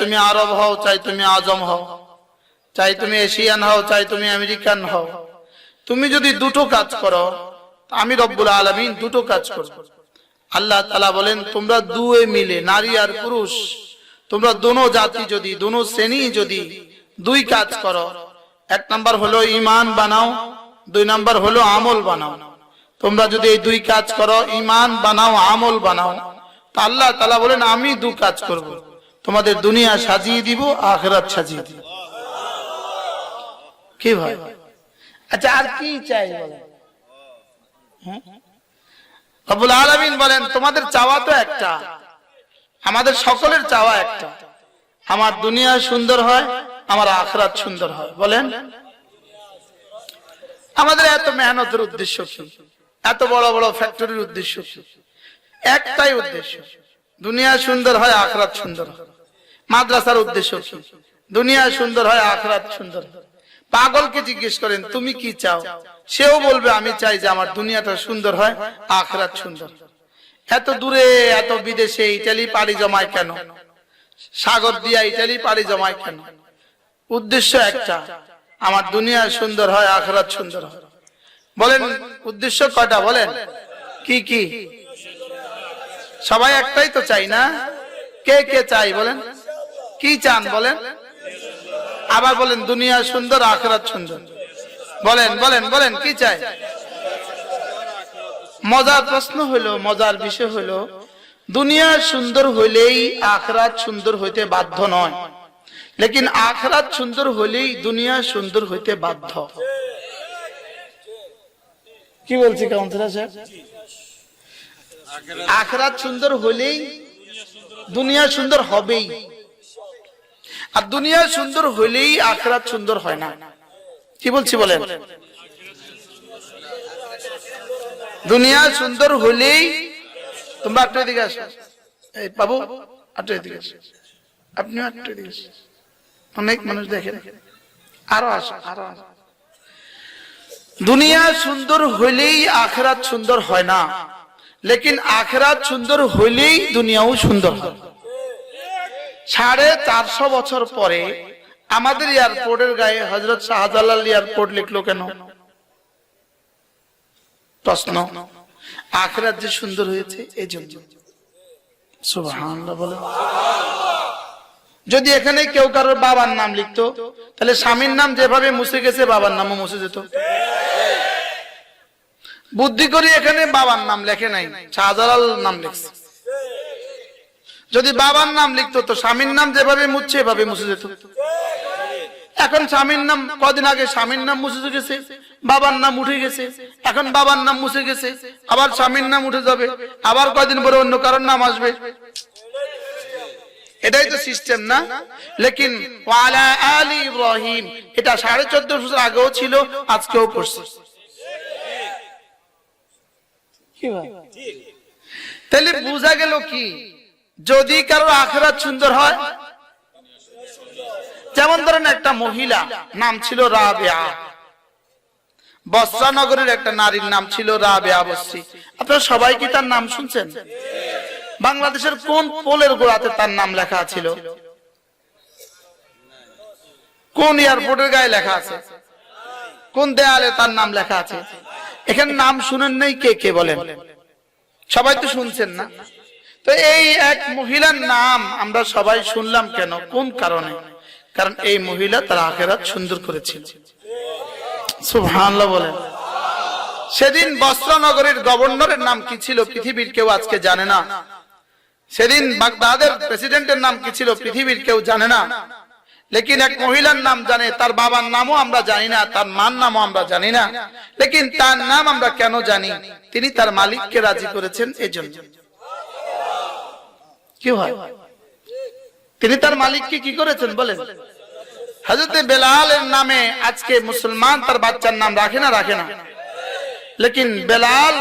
তুমি আরব হও, চাই তুমি আজম হও। চাই তুমি এশিয়ান হও, চাই তুমি আমেরিকান হও। তুমি যদি দুটো কাজ করো, আমি রব্বুল আলমিন দুটো কাজ করব। আল্লাহ তালা বলেন, তোমরা দুয়ে মিলে, নারী আর পুরুষ, তোমরা দোনো জাতি যদি, দোনো শ্রেণি যদি দুই কাজ করো, এক নাম্বার হলো ইমান বানাও, দুই নাম্বার হলো আমল বানাও। তোমরা যদি এই দুই কাজ করো ইমান বানাও, আমল বানাও। তা আল্লাহ তালা বলেন, আমি দু কাজ করব। তোমাদের দুনিয়া সাজিয়ে দিব, আখরাত সাজিয়ে দিব। কি ভাই? আচ্ছা আর কি চাই বলেন? রব্বুল বলেন, তোমাদের চাওয়া তো একটা, আমাদের সকলের চাওয়া একটা। আমার দুনিয়া সুন্দর হয়, আমার আখরাত সুন্দর হয়। বলেন। আমাদের এত মেহনতের উদ্দেশ্য কি? এত বড় বড় ফ্যাক্টরির উদ্দেশ্য কি? একটাই উদ্দেশ্য, দুনিয়া সুন্দর হয়, আখরাত সুন্দর হয়। মাদ্রাসার উদ্দেশ্য দুনিয়া সুন্দর হয়, আখরাত সুন্দর পাগলকে জিজ্ঞেস করেন, তুমি কি চাও? সেও বলবে, আমি চাই যে আমার দুনিয়াটা সুন্দর হয়, আখরাত সুন্দর। এত দূরে, এত বিদেশে ইটালি, পাড়ি জমায় কেন? সাগর দিয়া ইটালি, পাড়ি জমায় কেন? উদ্দেশ্য একটা, আমার দুনিয়া সুন্দর হয়, আখরাত সুন্দর হয়। বলেন, উদ্দেশ্য কয়টা বলেন? কি কি? সবাই একটাই তো চাই না? কে কে চাই বলেন? কি চান বলেন? আবার বলেন, দুনিয়া সুন্দর, আখরাত সুন্দর। বলেন বলেন বলেন, কি চাই? মজার প্রশ্ন হলো, মজার বিষয় হলো, দুনিয়া সুন্দর হইলেই আখরাত সুন্দর হইতে বাধ্য নয়। লেকিন আখরাত সুন্দর হইলেই দুনিয়া সুন্দর হইতে বাধ্য। কি বলছি, কাউন্সিলর সাহেব? আখরাত সুন্দর হলেই দুনিয়া সুন্দর হবেই। আর দুনিয়া সুন্দর হলেই আখরাত সুন্দর হয় না। কি বলছি বলেন? দুনিয়া সুন্দর হলেই তোমরা একটু এদিকে আসো। এই বাবু একটু এদিকে আসো। আপনিও এদিকে আসো। অনেক মানুষ দেখেন। আরও আসো আরও আসো। দুনিয়া সুন্দর হইলেই আখরাত সুন্দর হয় না। লেকিন আখরাত সুন্দর হইলেই দুনিয়াও সুন্দর হয়। সাড়ে চারশো বছর পরে আমাদের এয়ারপোর্টের গায়ে হজরত শাহজালাল এয়ারপোর্ট লিখলো কেন? প্রশ্ন। আখরাত যে সুন্দর হয়েছে এই জন্য যদি এখানে কেউ কারোর বাবার নাম লিখতো, তাহলে স্বামীর নাম যেভাবে মুছে গেছে, বাবার নামও মুছে যেত। বুদ্ধি করে এখানে বাবার নাম লেখে নাই, শাহজালাল নাম লিখছে। যদি বাবার নাম লিখতো তো স্বামীর নাম যেভাবে মুছছে এভাবে মুছে যেত। এখন স্বামীর নাম কদিন আগে স্বামীর নাম মুছে গেছে বাবার নাম উঠে গেছে এখন বাবার নাম মুছে গেছে আবার স্বামীর নাম উঠে যাবে আবার কয়দিন পরে অন্য কারোর নাম আসবে। এটাই তো সিস্টেম না? লেকিন ওয়ালা আলী ইব্রাহিম এটা সাড়ে চোদ্দ বছর আগেও ছিল আজকেও পড়ছে। তাহলে বোঝা গেল কি? যদি কারও আখরাত সুন্দর হয়, যেমন ধরেন একটা মহিলা, নাম ছিল রাবেয়া। বসরা নগরের একটা নারীর নাম ছিল রাবেয়া বস্রি আপনারা সবাই কি তার নাম শুনছেন? বাংলাদেশের কোন পোলের গোড়াতে তার নাম লেখা ছিল? কোন এয়ারপোর্টের গায়ে লেখা আছে? কোন দেয়ালে তার নাম লেখা আছে? এখানে নাম শুনেন নাই কে কে বলেন? সবাই তো শুনছেন না। তো এই এক মহিলার নাম আমরা সবাই শুনলাম কেন? কোন কারণে? কারণ এই মহিলা তার আখেরাত সুন্দর করেছিল। সুবহানাল্লাহ বলেন। সেদিন বস্ত্রনগরের গভর্নরের নাম কি ছিল পৃথিবীর কেউ আজকে জানে না। সেদিন বাগদাদের প্রেসিডেন্টের নাম কি ছিল পৃথিবীর কেউ জানে না। লেকিন এক মহিলার নাম জানে, তার বাবার নামও আমরা জানি না, তার মার নামও আমরা জানি না। লেকিন তার নাম আমরা কেন জানি? তিনি তার মালিককে রাজি করেছেন এই জন্য কি হয় তিনি তার মালিককে কি করেছেন বলেন? হজরতে বেলালের নামে আজকে মুসলমান তার বাচ্চার নাম রাখে না রাখে না। লেকিন বেলাল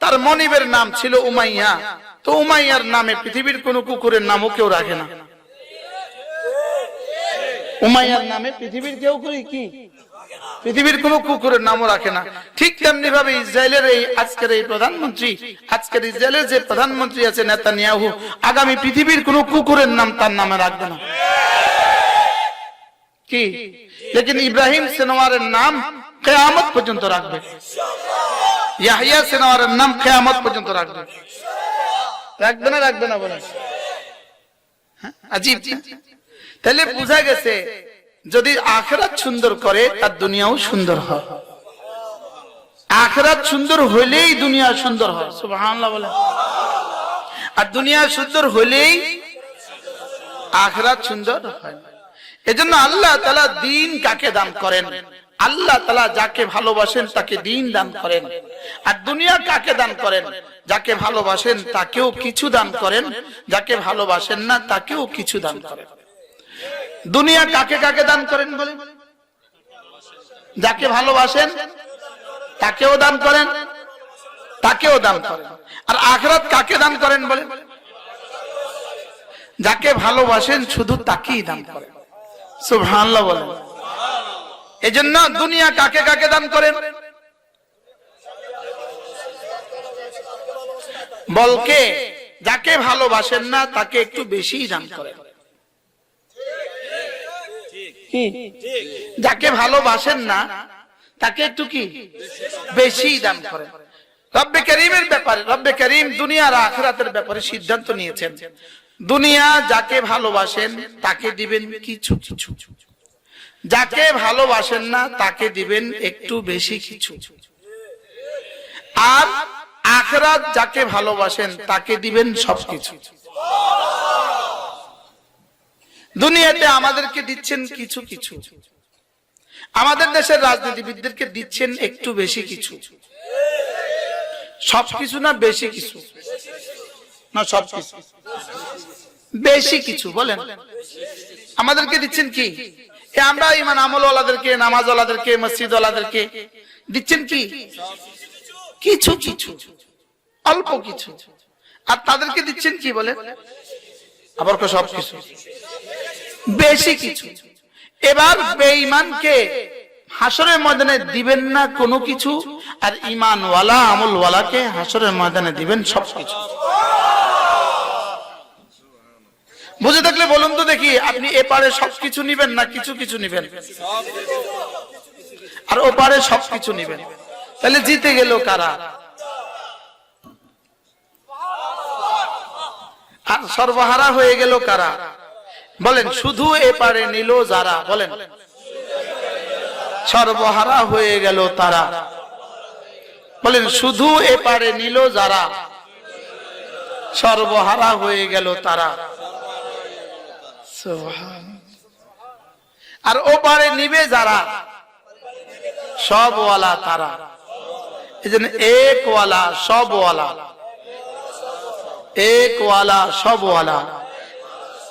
তার মনিবের নাম ছিল উমাইয়া। তো উমাইয়ার নামে পৃথিবীর কোন কুকুরের নামও কেউ রাখে না। উমাইয়ার নামে পৃথিবীর কেউ কি? পৃথিবীর কোন কুকুরের নামও রাখে না। ঠিক তেমনি ভাবে ইসরায়েলের এই আজকের এই প্রধানমন্ত্রী, আজকের ইসরায়েলের যে প্রধানমন্ত্রী আছে নেতানিয়াহু, আগামী পৃথিবীর কোন কুকুরের নাম তার নামে রাখবে না। কি? লেকিন ইব্রাহিম সিনোয়ারের নাম কেয়ামত পর্যন্ত রাখবে। ইয়াহিয়া সিনোয়ারের নাম কেয়ামত পর্যন্ত রাখবে। রাখবে না রাখবে না বলে আজিব। না? তাহলে বোঝা গেছে যদি আখরাত সুন্দর করে, তার দুনিয়াও সুন্দর হয়। আখরাত সুন্দর হইলেই দুনিয়া সুন্দর হয়, সুবহানাল্লাহ বলে আর দুনিয়া সুন্দর হইলেই আখরাত সুন্দর হয়। এজন্য আল্লাহ তালা দিন কাকে দান করেন? আল্লাহ তালা যাকে ভালোবাসেন, তাকে দিন দান করেন। আর দুনিয়া কাকে দান করেন? যাকে ভালোবাসেন, তাকেও কিছু দান করেন। যাকে ভালোবাসেন না, তাকেও কিছু দান করেন। দুনিয়া কাকে কাকে দান করেন বলে? যাকে ভালোবাসেন, তাকেও দান করেন, তাকেও দান করেন। আর আখরাত কাকে দান করেন বলে? যাকে ভালোবাসেন, শুধু তাকেই দান করেন। সুবহানাল্লাহ বলেন। এজন্য দুনিয়া কাকে কাকে দান করেন? বলকে, যাকে ভালোবাসেন না, তাকে একটু বেশি দান করেন। যাকে ভালোবাসেন না, তাকে একটু কি? বেশি দান করেন। রব্বে করিমের ব্যাপারে, রব্বে করিম দুনিয়ার আখরাতের ব্যাপারে সিদ্ধান্ত নিয়েছেন। দুনিয়া যাকে ভালোবাসেন, তাকে দিবেন কিছু কিছু। যাকে ভালোবাসেন না, তাকে দিবেন একটু বেশি কিছু। আর আখরাত যাকে ভালোবাসেন, তাকে দিবেন সবকিছু। দুনিয়াতে আমাদেরকে দিচ্ছেন কিছু কিছু। আমাদের দেশের রাজনীতিবিদদেরকে দিচ্ছেন একটু বেশি কিছু। সব কিছু না বেশি কিছু? না সবকিছু বেশি কিছু, বলেন। আমাদেরকে দিচ্ছেন কি? আমরা ইমান আমলওয়ালাদেরকে, নামাজওয়ালাদেরকে, মসজিদওয়ালাদেরকে দিচ্ছেন কি? কিছু কিছু, অল্প কিছু। আর তাদেরকে দিচ্ছেন কি বলে আবার সব কিছু? বেশি কিছু। এবার বেঈমানকে হাসরের ময়দানে দিবেন না কোনো কিছু, আর ইমানওয়ালা আমলওয়ালাকে হাসরের ময়দানে দিবেন সব কিছু। বুঝে থাকলে বলুন তো দেখি, আপনি এপারে সবকিছু নিবেন না কিছু কিছু নিবেন? আর ওপারে সবকিছু নিবেন। তাহলে জিতে গেল কারা? আর সর্বহারা হয়ে গেল কারা? বলেন, শুধু এপারে নিল যারা, বলেন। সর্বহারা হয়ে গেল তারা। বলেন, শুধু এপারে নিল যারা, সর্বহারা হয়ে গেল তারা। আর ওপারে নিবে যারা, সবওয়ালা তারা। এই জন্য একওয়ালা সবওয়ালা। একওয়ালা সবওয়ালা।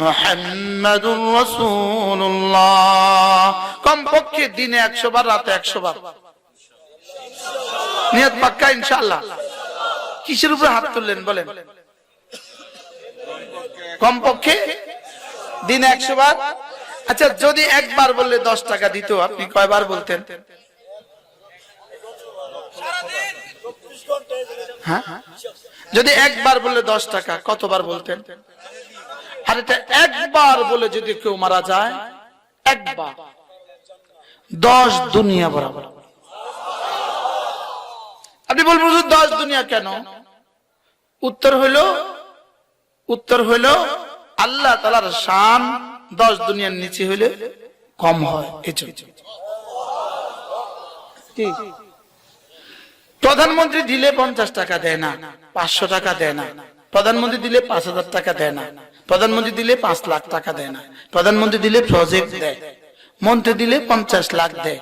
মোহাম্মদুর রাসূলুল্লাহ। কমপক্ষে দিনে একশো বার, রাতে একশো বার। নিয়ত পাক্কা, ইনশাআল্লাহ। কিসের উপরে হাত তুললেন, বলেন? কমপক্ষে দিনে একশো বার? আচ্ছা যদি একবার বললে দশ টাকা দিত, আপনি কয়বার বলতেন? হ্যাঁ? যদি একবার বললে দশ টাকা, কতবার বলতেন? আর এটা একবার বলে যদি কেউ মারা যায়, একবার। দশ দুনিয়া বরাবর। আপনি বলবেন দশ দুনিয়া কেন? উত্তর হইল উত্তর হইল আল্লাহ তালার শান দশ দুনিয়ার নিচে হইলে কম হয় প্রধানমন্ত্রী দিলে পঞ্চাশ টাকা দেয় না, পাঁচশো টাকা দেয় না, প্রধানমন্ত্রী দিলে পাঁচ হাজার টাকা দেয় না। প্রধানমন্ত্রী দিলে পাঁচ লাখ টাকা দেয় না। প্রধানমন্ত্রী দিলে প্রজেক্ট দেয়। মন্ত্রী দিলে পঞ্চাশ লাখ দেয়।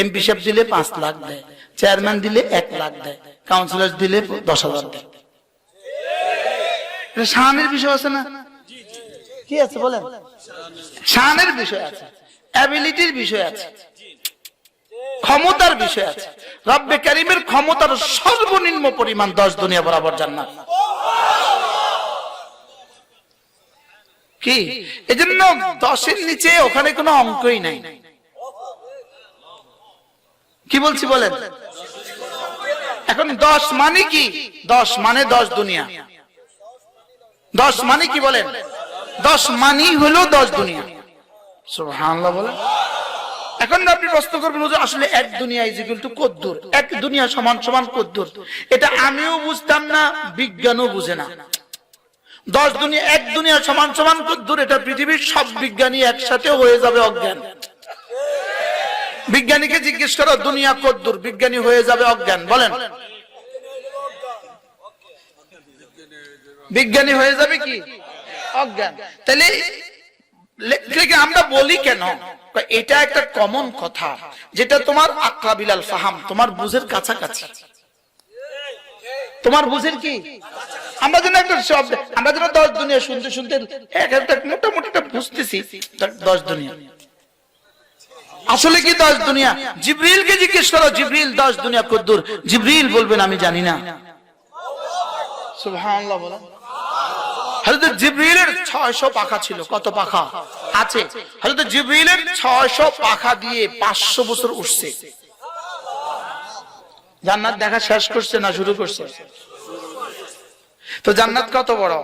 এমপি সাহেব দিলে পাঁচ লাখ দেয়। চেয়ারম্যান দিলে এক লাখ দেয়। কাউন্সিলর দিলে দশ হাজার দেয়। শানের বিষয় আছে না? কি আছে বলেন? শানের বিষয় আছে। অ্যাবিলিটির বিষয় আছে। ক্ষমতার বিষয় আছে। রব্বে কারিমের ক্ষমতার সর্বনিম্ন পরিমাণ দশ দুনিয়া বরাবর জান্নাত। কি? এজন্য দশের নিচে ওখানে কোনো অঙ্কই নাই। কি বলছি বলেন? এখন দশ মানে কি? দশ মানে দশ দুনিয়া। দশ মানে কি বলেন? দশ মানেই হলো দশ দুনিয়া। সুবহানাল্লাহ বলেন। এখন আপনি প্রশ্ন করবেন আসলে এক দুনিয়া ইজ ইকুয়াল টু কদ্দুর? এক দুনিয়া সমান সমান কদ্দুর। এটা আমিও বুঝতাম না, বিজ্ঞানও বুঝে না। দশ দুনিয়া, এক দুনিয়া সমান সমান কদ্দুর এটা পৃথিবীর সব বিজ্ঞানী একসাথে হয়ে যাবে অজ্ঞান। বিজ্ঞানীকে জিজ্ঞেস করো, দুনিয়া কদ্দুর বিজ্ঞানী হয়ে যাবে অজ্ঞান, বলেন। বিজ্ঞানী হয়ে যাবে কি? অজ্ঞান। তাহলে আমরা বলি কেন? এটা একটা কমন কথা, যেটা তোমার আক্রাবিলাল ফাহাম তোমার বুঝের কাছাকাছি। তোমার বুঝের কি? আমরা যেন একটা শব্দ, আমরা দশ দুনিয়া শুনতে শুনতে এক একটা মোটামুটি একটা বুঝতেছি। দশ দুনিয়া। আসলে কি দশ দুনিয়া? জিব্রিলকে জিজ্ঞেস করো, জিব্রিল, দশ দুনিয়া কদ্দুর জিব্রিল বলবেন, আমি জানি না। সুবহানাল্লাহ জিব্রিলের 600 পাখা ছিল। কত পাখা? আছে। জিব্রিলের 600 পাখা দিয়ে 500 বছর উঠছে। জান্নাত দেখা শেষ করছে না শুরু করছে? তো জান্নাত কত বড়?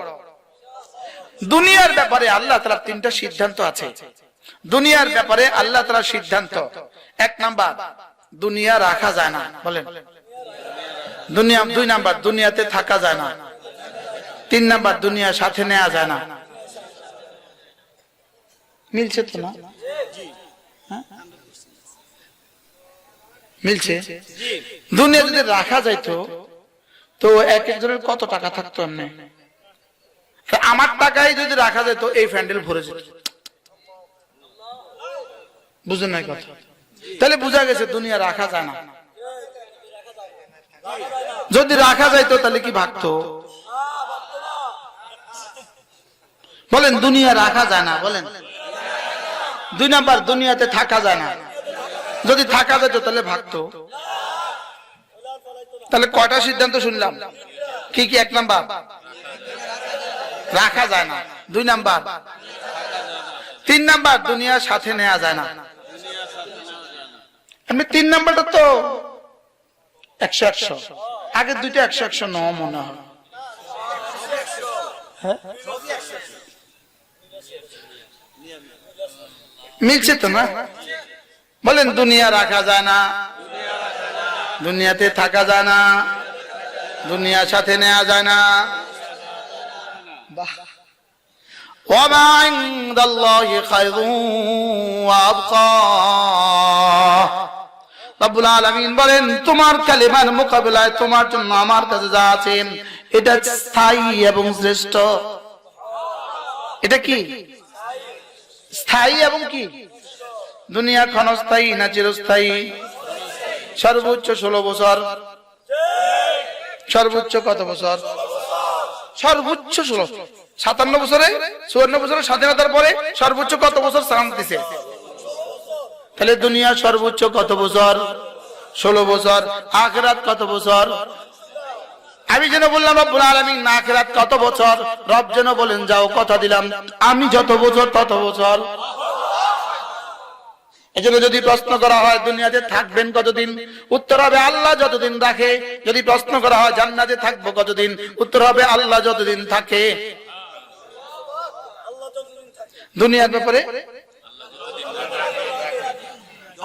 দুনিয়ার ব্যাপারে আল্লাহ তাআলার তিনটা সিদ্ধান্ত আছে। দুনিয়ার ব্যাপারে আল্লাহ তাআলার সিদ্ধান্ত। এক নাম্বার, দুনিয়া রাখা যায় না। বলেন। দুনিয়া দুই নাম্বার, দুনিয়াতে থাকা যায় না। তিন নাম্বার, দুনিয়া সাথে নেওয়া যায় না। মিলছে তো না? মিলছে। দুনিয়া যদি রাখা যাইতো তো এক একজনের কত টাকা থাকতো এমনি? আমার টাকায় যদি রাখা যেত এই ফ্যান্ডেল ভরে যেত। বুঝেন নাই কথা? তাহলে বোঝা গেছে দুনিয়া রাখা যায় না। যদি রাখা যাইতো তাহলে কি ভাগতো? বলেন দুনিয়া রাখা যায় না বলেন। দুই নাম্বার দুনিয়াতে থাকা যায় না। যদি থাকা যেত, তাহলে ভাগতো। তাহলে কয়টা সিদ্ধান্ত শুনলাম? কি কি, এক নাম্বার? রাখা যায় না। দুই নাম্বার? তিন নাম্বার? দুনিয়ার সাথে নেওয়া যায় না। আমি তিন নাম্বারটা তো একশো একশো। আগে দুইটা একশো একশো ন মনে হয়? মিলছে তো না? বলেন দুনিয়া রাখা যায় না দুনিয়াতে থাকা যায় না দুনিয়ার সাথে নেওয়া যায় না বাহ وما عند الله خير وابقى রব্বুল আলামিন বলেন তোমার কালেমার মোকাবিলায় তোমার জন্য আমার কাছে যা আছে এটা স্থায়ী এবং শ্রেষ্ঠ এটা কি স্থায়ী এবং কি দুনিয়া ক্ষণস্থায়ী না চিরস্থায়ী? সর্বোচ্চ ষোলো বছর। সর্বোচ্চ কত বছর? সর্বোচ্চ ষোলো। সাতান্ন বছরে? চুয়ান্ন বছরের স্বাধীনতার পরে? সর্বোচ্চ কত বছর সালাম দিছে তাহলে দুনিয়া সর্বোচ্চ কত বছর? ষোলো বছর। আখরাত কত বছর? আমি যেন বললাম, রব্বুল আলামিন, না আখরাত কত বছর? রব যেন বলেন, যাও, কথা দিলাম। আমি যত বছর, তত বছর। এজন্য যদি প্রশ্ন করা হয়, দুনিয়াতে থাকবেন কতদিন? উত্তর হবে আল্লাহ যতদিন রাখে। যদি প্রশ্ন করা হয়, জান্নাতে থাকব কতদিন? উত্তর হবে আল্লাহ যতদিন থাকে। দুনিয়ার ব্যাপারে?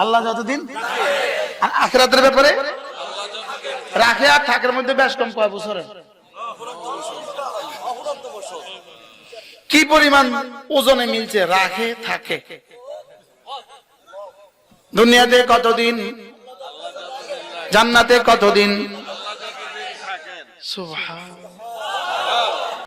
আল্লাহ যতদিন আর আখরাতের ব্যাপারে? রাখে আর থাকার মধ্যে বেশ কম কয় বছরে। কি পরিমাণ ওজনে মিলছে? রাখে, থাকে। দুনিয়াতে কতদিন? জান্নাতে কতদিন? সুবহান